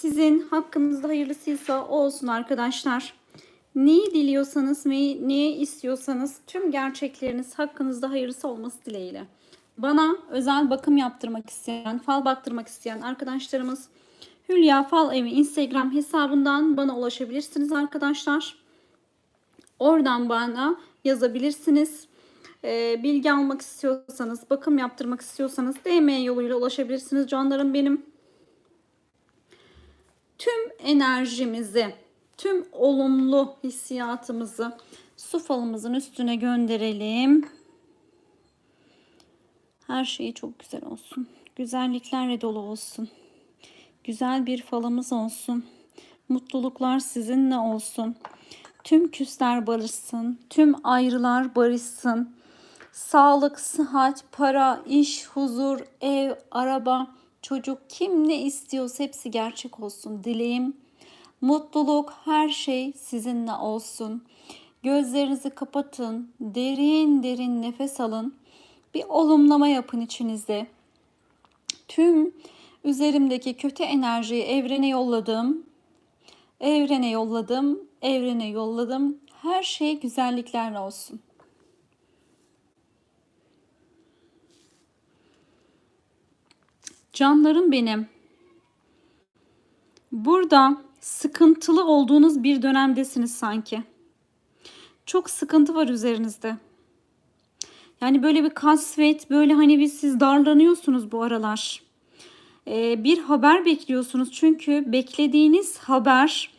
Sizin hakkınızda hayırlısıysa olsun arkadaşlar. Neyi diliyorsanız, neyi, neye istiyorsanız tüm gerçekleriniz hakkınızda hayırlısı olması dileğiyle. Bana özel bakım yaptırmak isteyen, fal baktırmak isteyen arkadaşlarımız Hülya Fal Evi Instagram hesabından bana ulaşabilirsiniz arkadaşlar. Oradan bana yazabilirsiniz. Ee, bilgi almak istiyorsanız, bakım yaptırmak istiyorsanız DM yoluyla ulaşabilirsiniz canlarım benim. Enerjimizi, tüm olumlu hissiyatımızı su falımızın üstüne gönderelim. Her şey çok güzel olsun. Güzelliklerle dolu olsun. Güzel bir falımız olsun. Mutluluklar sizinle olsun. Tüm küsler barışsın. Tüm ayrılar barışsın. Sağlık, sıhhat, para, iş, huzur, ev, araba, çocuk kim ne istiyorsa hepsi gerçek olsun. Dileğim mutluluk her şey sizinle olsun. Gözlerinizi kapatın. Derin derin nefes alın. Bir olumlama yapın içinizde. Tüm üzerimdeki kötü enerjiyi evrene yolladım. Evrene yolladım. Evrene yolladım. Her şey güzelliklerle olsun. Canlarım benim. Burada sıkıntılı olduğunuz bir dönemdesiniz sanki. Çok sıkıntı var üzerinizde. Yani böyle bir kasvet, böyle hani bir siz darlanıyorsunuz bu aralar. Ee, bir haber bekliyorsunuz çünkü beklediğiniz haber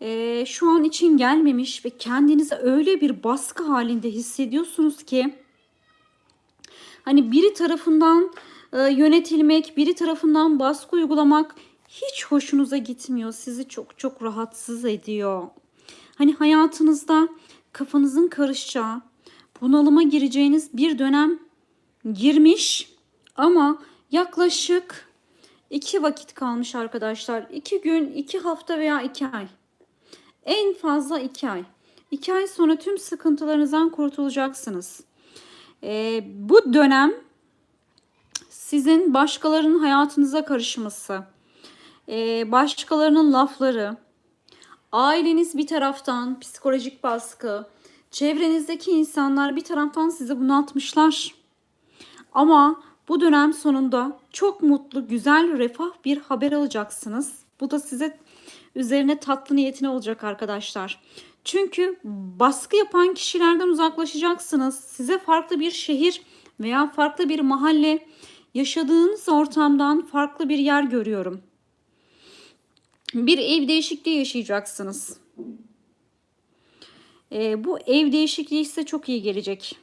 e, şu an için gelmemiş ve kendinizi öyle bir baskı halinde hissediyorsunuz ki hani biri tarafından yönetilmek, biri tarafından baskı uygulamak hiç hoşunuza gitmiyor. Sizi çok çok rahatsız ediyor. Hani hayatınızda kafanızın karışacağı, bunalıma gireceğiniz bir dönem girmiş ama yaklaşık iki vakit kalmış arkadaşlar. İki gün, iki hafta veya iki ay. En fazla iki ay. İki ay sonra tüm sıkıntılarınızdan kurtulacaksınız. Ee, bu dönem sizin başkalarının hayatınıza karışması, e, başkalarının lafları, aileniz bir taraftan psikolojik baskı, çevrenizdeki insanlar bir taraftan sizi bunaltmışlar. Ama bu dönem sonunda çok mutlu, güzel, refah bir haber alacaksınız. Bu da size üzerine tatlı niyetine olacak arkadaşlar. Çünkü baskı yapan kişilerden uzaklaşacaksınız. Size farklı bir şehir veya farklı bir mahalle, yaşadığınız ortamdan farklı bir yer görüyorum. Bir ev değişikliği yaşayacaksınız. Ee, bu ev değişikliği size çok iyi gelecek.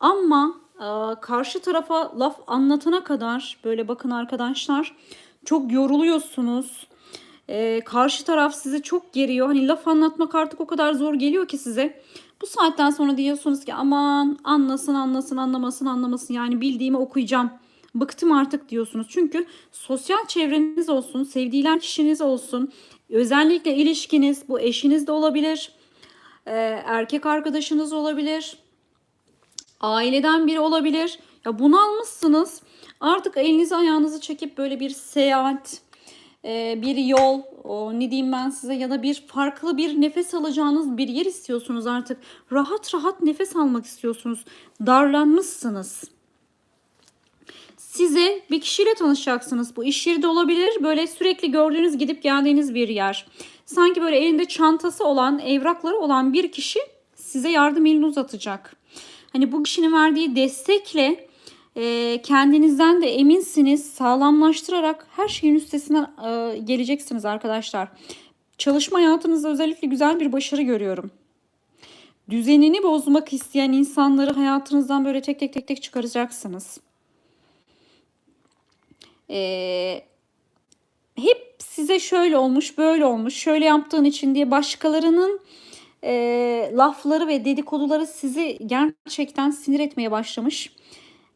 Ama e, karşı tarafa laf anlatana kadar böyle bakın arkadaşlar çok yoruluyorsunuz. Ee, karşı taraf sizi çok geriyor. Hani laf anlatmak artık o kadar zor geliyor ki size. Bu saatten sonra diyorsunuz ki aman anlasın anlasın anlamasın anlamasın yani bildiğimi okuyacağım. Bıktım artık diyorsunuz. Çünkü sosyal çevreniz olsun, sevdiğiler kişiniz olsun, özellikle ilişkiniz bu eşiniz de olabilir, e, erkek arkadaşınız olabilir, aileden biri olabilir. Ya bunalmışsınız. Artık elinizi ayağınızı çekip böyle bir seyahat, e, bir yol, o ne diyeyim ben size ya da bir farklı bir nefes alacağınız bir yer istiyorsunuz artık. Rahat rahat nefes almak istiyorsunuz. Darlanmışsınız. Size bir kişiyle tanışacaksınız. Bu iş yeri de olabilir. Böyle sürekli gördüğünüz gidip geldiğiniz bir yer. Sanki böyle elinde çantası olan, evrakları olan bir kişi size yardım elini uzatacak. Hani bu kişinin verdiği destekle e, kendinizden de eminsiniz. Sağlamlaştırarak her şeyin üstesinden e, geleceksiniz arkadaşlar. Çalışma hayatınızda özellikle güzel bir başarı görüyorum. Düzenini bozmak isteyen insanları hayatınızdan böyle tek tek tek tek çıkaracaksınız. Ee, hep size şöyle olmuş, böyle olmuş, şöyle yaptığın için diye başkalarının e, lafları ve dedikoduları sizi gerçekten sinir etmeye başlamış.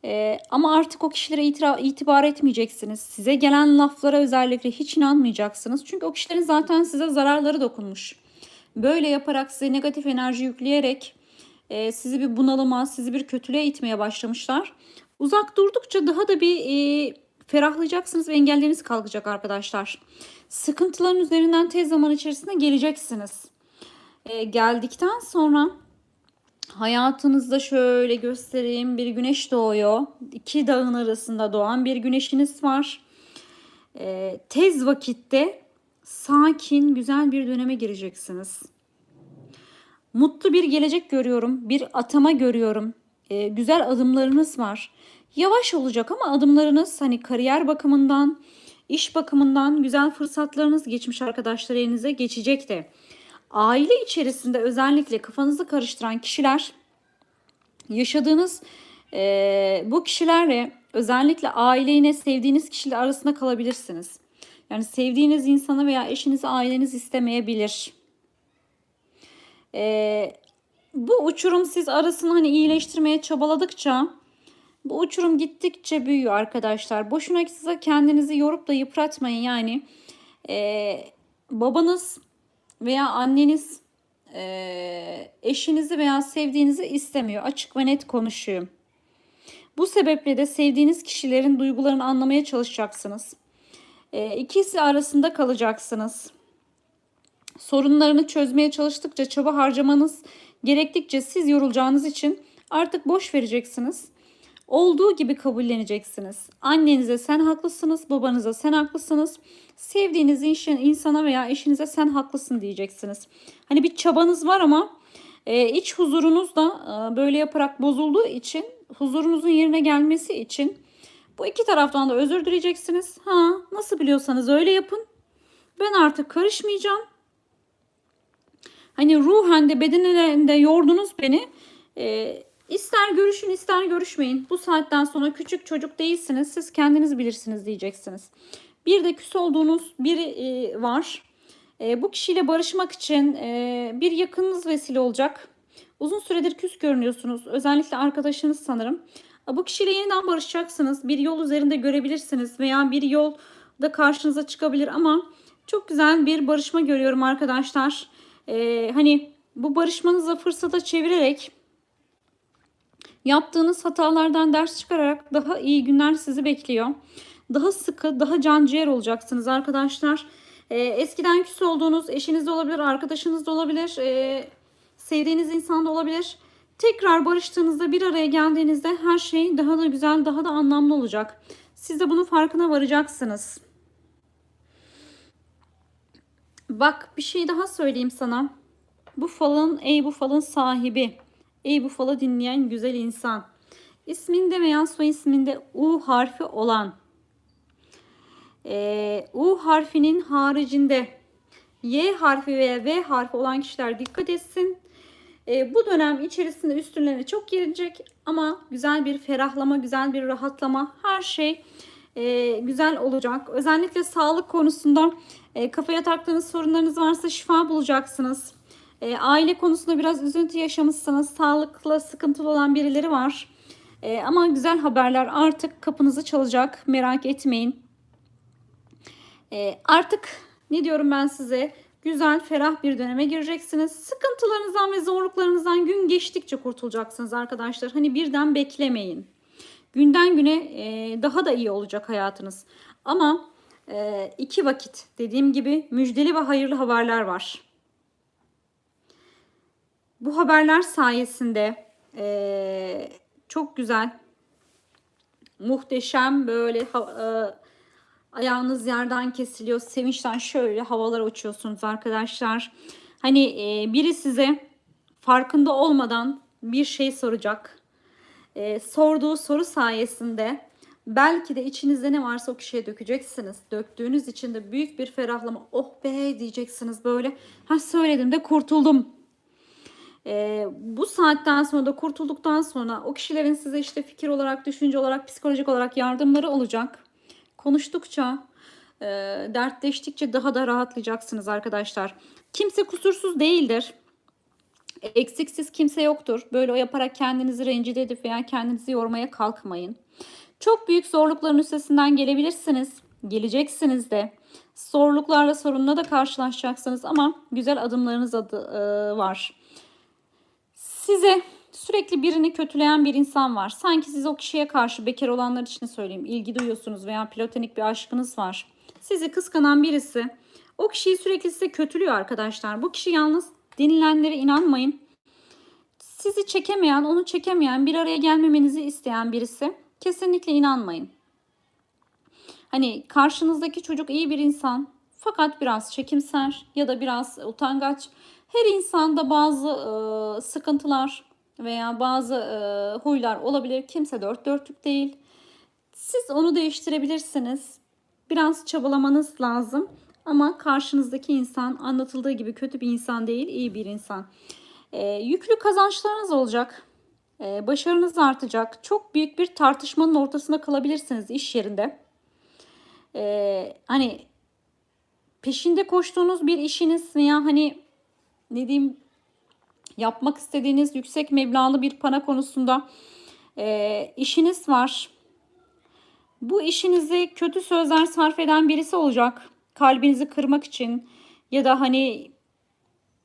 E, ama artık o kişilere itira, itibar etmeyeceksiniz. Size gelen laflara özellikle hiç inanmayacaksınız. Çünkü o kişilerin zaten size zararları dokunmuş. Böyle yaparak size negatif enerji yükleyerek e, sizi bir bunalıma, sizi bir kötülüğe itmeye başlamışlar. Uzak durdukça daha da bir e, ferahlayacaksınız ve engelleriniz kalkacak arkadaşlar. Sıkıntıların üzerinden tez zaman içerisinde geleceksiniz. E, geldikten sonra hayatınızda şöyle göstereyim bir güneş doğuyor. İki dağın arasında doğan bir güneşiniz var. E, tez vakitte sakin, güzel bir döneme gireceksiniz. Mutlu bir gelecek görüyorum. Bir atama görüyorum. E, güzel adımlarınız var. Yavaş olacak ama adımlarınız hani kariyer bakımından, iş bakımından güzel fırsatlarınız geçmiş arkadaşlar elinize geçecek de. Aile içerisinde özellikle kafanızı karıştıran kişiler yaşadığınız e, bu kişilerle özellikle aileyle sevdiğiniz kişiler arasında kalabilirsiniz. Yani sevdiğiniz insanı veya eşinizi aileniz istemeyebilir. E, bu uçurum siz arasını hani iyileştirmeye çabaladıkça bu uçurum gittikçe büyüyor arkadaşlar. Boşuna size kendinizi yorup da yıpratmayın. Yani e, babanız veya anneniz e, eşinizi veya sevdiğinizi istemiyor. Açık ve net konuşuyor. Bu sebeple de sevdiğiniz kişilerin duygularını anlamaya çalışacaksınız. E, ikisi arasında kalacaksınız. Sorunlarını çözmeye çalıştıkça çaba harcamanız gerektikçe siz yorulacağınız için artık boş vereceksiniz. Olduğu gibi kabulleneceksiniz. Annenize sen haklısınız, babanıza sen haklısınız. Sevdiğiniz insana veya eşinize sen haklısın diyeceksiniz. Hani bir çabanız var ama e, iç huzurunuz da e, böyle yaparak bozulduğu için huzurunuzun yerine gelmesi için bu iki taraftan da özür dileyeceksiniz. Ha nasıl biliyorsanız öyle yapın. Ben artık karışmayacağım. Hani ruhen de bedenen de yordunuz beni. E, ister görüşün ister görüşmeyin. Bu saatten sonra küçük çocuk değilsiniz. Siz kendiniz bilirsiniz diyeceksiniz. Bir de küs olduğunuz biri e, var. E, bu kişiyle barışmak için e, bir yakınınız vesile olacak. Uzun süredir küs görünüyorsunuz. Özellikle arkadaşınız sanırım. Bu kişiyle yeniden barışacaksınız. Bir yol üzerinde görebilirsiniz veya bir yol da karşınıza çıkabilir ama çok güzel bir barışma görüyorum arkadaşlar. Ee, hani bu barışmanızı fırsata çevirerek yaptığınız hatalardan ders çıkararak daha iyi günler sizi bekliyor. Daha sıkı, daha can ciğer olacaksınız arkadaşlar. Ee, eskiden küs olduğunuz eşiniz de olabilir, arkadaşınız da olabilir, ee, sevdiğiniz insan da olabilir. Tekrar barıştığınızda bir araya geldiğinizde her şey daha da güzel, daha da anlamlı olacak. Siz de bunun farkına varacaksınız. Bak bir şey daha söyleyeyim sana. Bu falın, ey bu falın sahibi. Ey bu falı dinleyen güzel insan. İsminde veya soy isminde U harfi olan. E, U harfinin haricinde Y harfi veya V harfi olan kişiler dikkat etsin. E, bu dönem içerisinde üstünlerine çok gelecek ama güzel bir ferahlama, güzel bir rahatlama her şey e, güzel olacak. Özellikle sağlık konusunda e, kafaya taktığınız sorunlarınız varsa şifa bulacaksınız. E, aile konusunda biraz üzüntü yaşamışsınız. Sağlıkla sıkıntılı olan birileri var. E, ama güzel haberler artık kapınızı çalacak. Merak etmeyin. E, artık ne diyorum ben size? Güzel, ferah bir döneme gireceksiniz. Sıkıntılarınızdan ve zorluklarınızdan gün geçtikçe kurtulacaksınız arkadaşlar. Hani birden beklemeyin. Günden güne e, daha da iyi olacak hayatınız. Ama e, iki vakit dediğim gibi müjdeli ve hayırlı haberler var. Bu haberler sayesinde e, çok güzel, muhteşem böyle e, ayağınız yerden kesiliyor. Sevinçten şöyle havalara uçuyorsunuz arkadaşlar. Hani e, biri size farkında olmadan bir şey soracak. E, sorduğu soru sayesinde belki de içinizde ne varsa o kişiye dökeceksiniz. Döktüğünüz için de büyük bir ferahlama. Oh be diyeceksiniz böyle. Ha söyledim de kurtuldum. E, bu saatten sonra da kurtulduktan sonra o kişilerin size işte fikir olarak, düşünce olarak, psikolojik olarak yardımları olacak konuştukça, e, dertleştikçe daha da rahatlayacaksınız arkadaşlar. Kimse kusursuz değildir. Eksiksiz kimse yoktur. Böyle o yaparak kendinizi rencide edip veya kendinizi yormaya kalkmayın. Çok büyük zorlukların üstesinden gelebilirsiniz. Geleceksiniz de. Zorluklarla sorunla da karşılaşacaksınız ama güzel adımlarınız adı, e, var. Size Sürekli birini kötüleyen bir insan var. Sanki siz o kişiye karşı bekar olanlar için söyleyeyim. ilgi duyuyorsunuz veya platonik bir aşkınız var. Sizi kıskanan birisi o kişiyi sürekli size kötülüyor arkadaşlar. Bu kişi yalnız denilenlere inanmayın. Sizi çekemeyen, onu çekemeyen, bir araya gelmemenizi isteyen birisi. Kesinlikle inanmayın. Hani karşınızdaki çocuk iyi bir insan fakat biraz çekimser ya da biraz utangaç. Her insanda bazı e, sıkıntılar veya bazı e, huylar olabilir. Kimse dört dörtlük değil. Siz onu değiştirebilirsiniz. Biraz çabalamanız lazım. Ama karşınızdaki insan anlatıldığı gibi kötü bir insan değil, iyi bir insan. E, yüklü kazançlarınız olacak. E, başarınız artacak. Çok büyük bir tartışmanın ortasında kalabilirsiniz iş yerinde. E, hani peşinde koştuğunuz bir işiniz veya hani ne diyeyim yapmak istediğiniz yüksek meblağlı bir para konusunda e, işiniz var. Bu işinizi kötü sözler sarf eden birisi olacak. Kalbinizi kırmak için ya da hani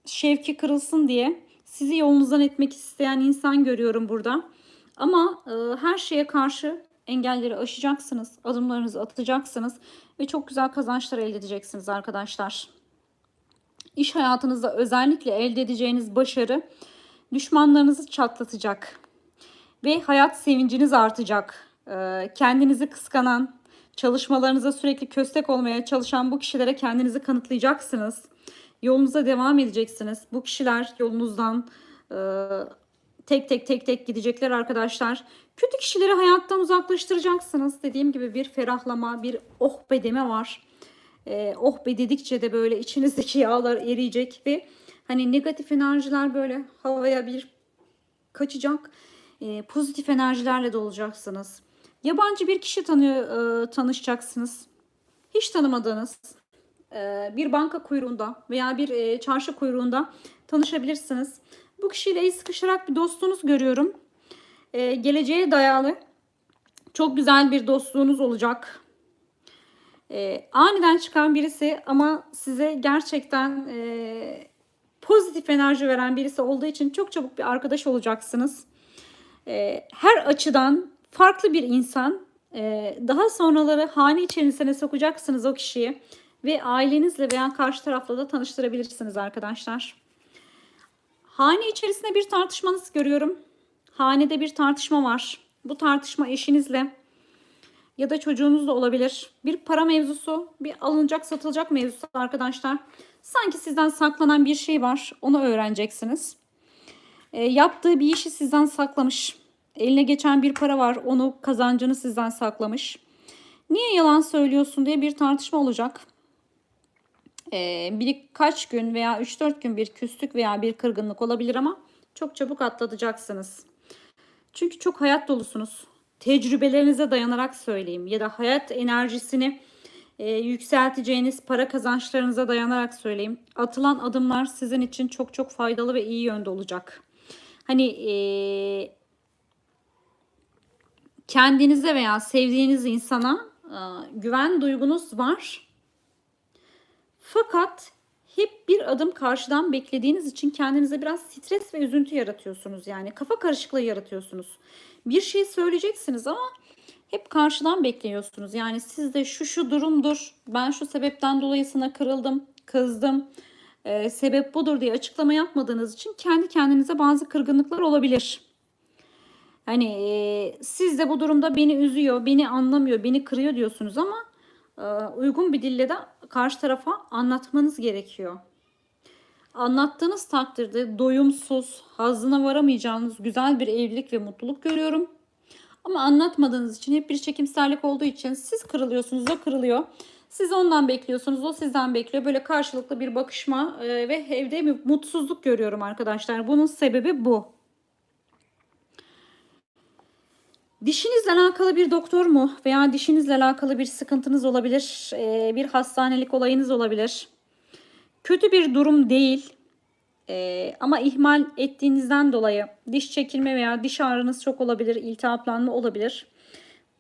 şevki kırılsın diye sizi yolunuzdan etmek isteyen insan görüyorum burada. Ama e, her şeye karşı engelleri aşacaksınız, adımlarınızı atacaksınız ve çok güzel kazançlar elde edeceksiniz arkadaşlar. İş hayatınızda özellikle elde edeceğiniz başarı düşmanlarınızı çatlatacak ve hayat sevinciniz artacak. Ee, kendinizi kıskanan, çalışmalarınıza sürekli köstek olmaya çalışan bu kişilere kendinizi kanıtlayacaksınız. Yolunuza devam edeceksiniz. Bu kişiler yolunuzdan e, tek tek tek tek gidecekler arkadaşlar. Kötü kişileri hayattan uzaklaştıracaksınız. Dediğim gibi bir ferahlama, bir oh be deme var. E, oh be dedikçe de böyle içinizdeki yağlar eriyecek ve hani negatif enerjiler böyle havaya bir kaçacak. E, pozitif enerjilerle dolacaksınız. Yabancı bir kişi tanıyor, e, tanışacaksınız. Hiç tanımadığınız e, bir banka kuyruğunda veya bir e, çarşı kuyruğunda tanışabilirsiniz. Bu kişiyle el sıkışarak bir dostluğunuz görüyorum. E, geleceğe dayalı çok güzel bir dostluğunuz olacak. E, aniden çıkan birisi ama size gerçekten e, pozitif enerji veren birisi olduğu için çok çabuk bir arkadaş olacaksınız. E, her açıdan farklı bir insan. E, daha sonraları hane içerisine sokacaksınız o kişiyi ve ailenizle veya karşı tarafla da tanıştırabilirsiniz arkadaşlar. Hane içerisinde bir tartışmanız görüyorum. Hanede bir tartışma var. Bu tartışma eşinizle ya da çocuğunuzla olabilir. Bir para mevzusu, bir alınacak satılacak mevzusu arkadaşlar. Sanki sizden saklanan bir şey var. Onu öğreneceksiniz. E, yaptığı bir işi sizden saklamış. Eline geçen bir para var. Onu kazancını sizden saklamış. Niye yalan söylüyorsun diye bir tartışma olacak. Ee, birkaç gün veya 3-4 gün bir küslük veya bir kırgınlık olabilir ama çok çabuk atlatacaksınız. Çünkü çok hayat dolusunuz. Tecrübelerinize dayanarak söyleyeyim ya da hayat enerjisini e, yükselteceğiniz para kazançlarınıza dayanarak söyleyeyim. Atılan adımlar sizin için çok çok faydalı ve iyi yönde olacak. Hani e, kendinize veya sevdiğiniz insana e, güven duygunuz var. Fakat hep bir adım karşıdan beklediğiniz için kendinize biraz stres ve üzüntü yaratıyorsunuz. Yani kafa karışıklığı yaratıyorsunuz. Bir şey söyleyeceksiniz ama hep karşıdan bekliyorsunuz. Yani sizde şu şu durumdur. Ben şu sebepten dolayı sana kırıldım, kızdım. Ee, sebep budur diye açıklama yapmadığınız için kendi kendinize bazı kırgınlıklar olabilir. Hani e, siz de bu durumda beni üzüyor, beni anlamıyor, beni kırıyor diyorsunuz ama e, uygun bir dille de karşı tarafa anlatmanız gerekiyor. Anlattığınız takdirde doyumsuz, hazına varamayacağınız güzel bir evlilik ve mutluluk görüyorum. Ama anlatmadığınız için hep bir çekimserlik olduğu için siz kırılıyorsunuz, o kırılıyor. Siz ondan bekliyorsunuz, o sizden bekliyor. Böyle karşılıklı bir bakışma e, ve evde bir mutsuzluk görüyorum arkadaşlar. Bunun sebebi bu. Dişinizle alakalı bir doktor mu veya dişinizle alakalı bir sıkıntınız olabilir, bir hastanelik olayınız olabilir. Kötü bir durum değil ama ihmal ettiğinizden dolayı diş çekilme veya diş ağrınız çok olabilir, iltihaplanma olabilir.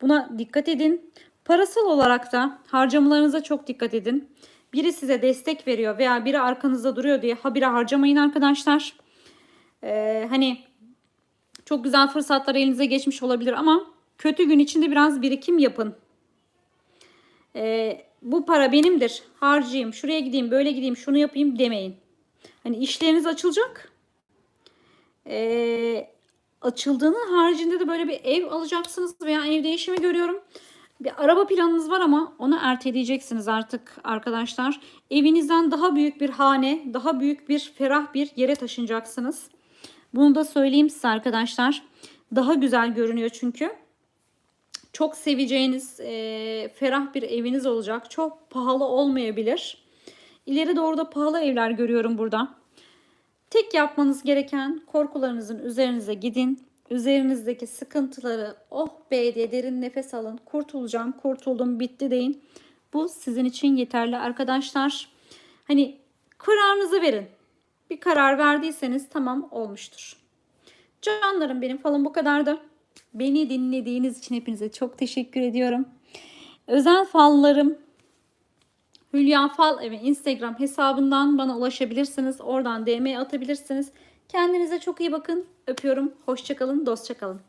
Buna dikkat edin. Parasal olarak da harcamalarınıza çok dikkat edin. Biri size destek veriyor veya biri arkanızda duruyor diye habire harcamayın arkadaşlar. Hani Çok güzel fırsatlar elinize geçmiş olabilir ama kötü gün içinde biraz birikim yapın. Ee, bu para benimdir. Harcayayım, şuraya gideyim, böyle gideyim, şunu yapayım demeyin. Hani işleriniz açılacak. Ee, açıldığının haricinde de böyle bir ev alacaksınız veya ev değişimi görüyorum. Bir araba planınız var ama onu erteleyeceksiniz artık arkadaşlar. Evinizden daha büyük bir hane, daha büyük bir ferah bir yere taşınacaksınız. Bunu da söyleyeyim size arkadaşlar. Daha güzel görünüyor çünkü. Çok seveceğiniz e, ferah bir eviniz olacak. Çok pahalı olmayabilir. İleri doğru da pahalı evler görüyorum burada. Tek yapmanız gereken korkularınızın üzerinize gidin. Üzerinizdeki sıkıntıları oh be diye derin nefes alın. Kurtulacağım, kurtuldum, bitti deyin. Bu sizin için yeterli arkadaşlar. Hani kararınızı verin. Bir karar verdiyseniz tamam olmuştur. Canlarım benim falan bu kadardı. Beni dinlediğiniz için hepinize çok teşekkür ediyorum. Özel fallarım Hülya Fal Evi Instagram hesabından bana ulaşabilirsiniz. Oradan DM atabilirsiniz. Kendinize çok iyi bakın. Öpüyorum. Hoşçakalın. Dostçakalın.